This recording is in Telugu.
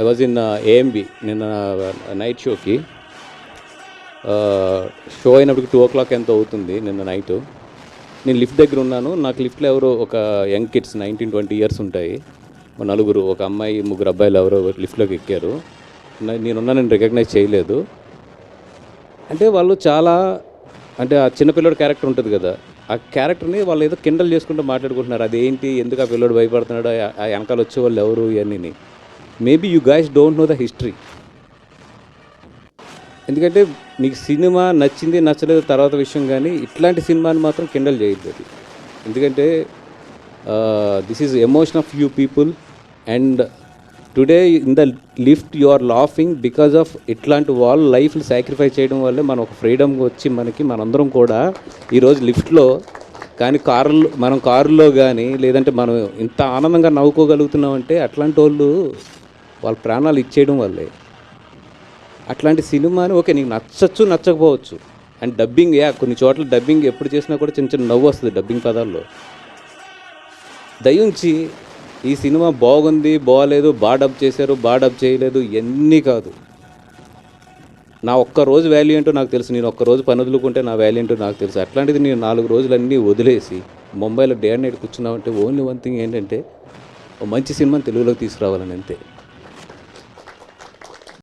ఐ వాజ్ ఇన్ ఏఎంబి నిన్న నైట్ షోకి షో అయినప్పటికి టూ ఓ క్లాక్ ఎంత అవుతుంది నిన్న నైట్ నేను లిఫ్ట్ దగ్గర ఉన్నాను. నాకు లిఫ్ట్లో ఎవరో ఒక young kids nineteen twenty years ఉంటాయి. నలుగురు ఒక అమ్మాయి ముగ్గురు అబ్బాయిలు ఎవరో లిఫ్ట్లోకి ఎక్కారు. నేనున్నా నేను రికగ్నైజ్ చేయలేదు. అంటే వాళ్ళు చాలా అంటే ఆ చిన్నపిల్లడు క్యారెక్టర్ ఉంటుంది కదా ఆ క్యారెక్టర్ని వాళ్ళు ఏదో కిండల్ చేసుకుంటూ మాట్లాడుకుంటున్నారు. అదేంటి ఎందుకు ఆ పిల్లడు భయపడుతున్నాడు ఆ- ఆ వెనకాల వచ్చే వాళ్ళు ఎవరు ఇవన్నీ maybe you guys don't know the history ఎందుకంటే మీకు సినిమా నచ్చింది నచ్చలేదు తర్వాత విషయం కానీ ఇట్లాంటి సినిమాని మాత్రం కిండల్ చేయొద్దు అది. ఎందుకంటే this is emotion of you people and today in the lift you are laughing because of ఇట్లాంటి వాళ్ళ లైఫ్ని సాక్రిఫైస్ చేయడం వల్లే మనం ఒక ఫ్రీడమ్ వచ్చి మనకి మనందరం కూడా ఈరోజు లిఫ్ట్లో కానీ కారులో మనం కారులో కానీ లేదంటే మనం ఇంత ఆనందంగా నవ్వుకోగలుగుతున్నామంటే అట్లాంటి వాళ్ళు వాళ్ళ ప్రాణాలు ఇచ్చేయడం వల్లే. అట్లాంటి సినిమాని ఓకే నీకు నచ్చచ్చు నచ్చకపోవచ్చు. అండ్ డబ్బింగ్ యా కొన్ని చోట్ల డబ్బింగ్ ఎప్పుడు చేసినా కూడా చిన్న చిన్న నవ్వు వస్తుంది డబ్బింగ్ పదాల్లో. దయించి ఈ సినిమా బాగుంది బాగాలేదు బాగా డబ్ చేశారు బాగా డబ్ చేయలేదు ఎన్ని కాదు. నా ఒక్క రోజు వాల్యూ ఏంటో నాకు తెలుసు. నేను ఒక్క రోజు పని వదులుకుంటే నా వాల్యూ ఏంటో నాకు తెలుసు. అట్లాంటిది నేను నాలుగు రోజులన్నీ వదిలేసి ముంబైలో డే అండ్ నైట్ కూర్చున్నామంటే ఓన్లీ వన్ థింగ్ ఏంటంటే ఓ మంచి సినిమాని తెలుగులోకి తీసుకురావాలని అంతే.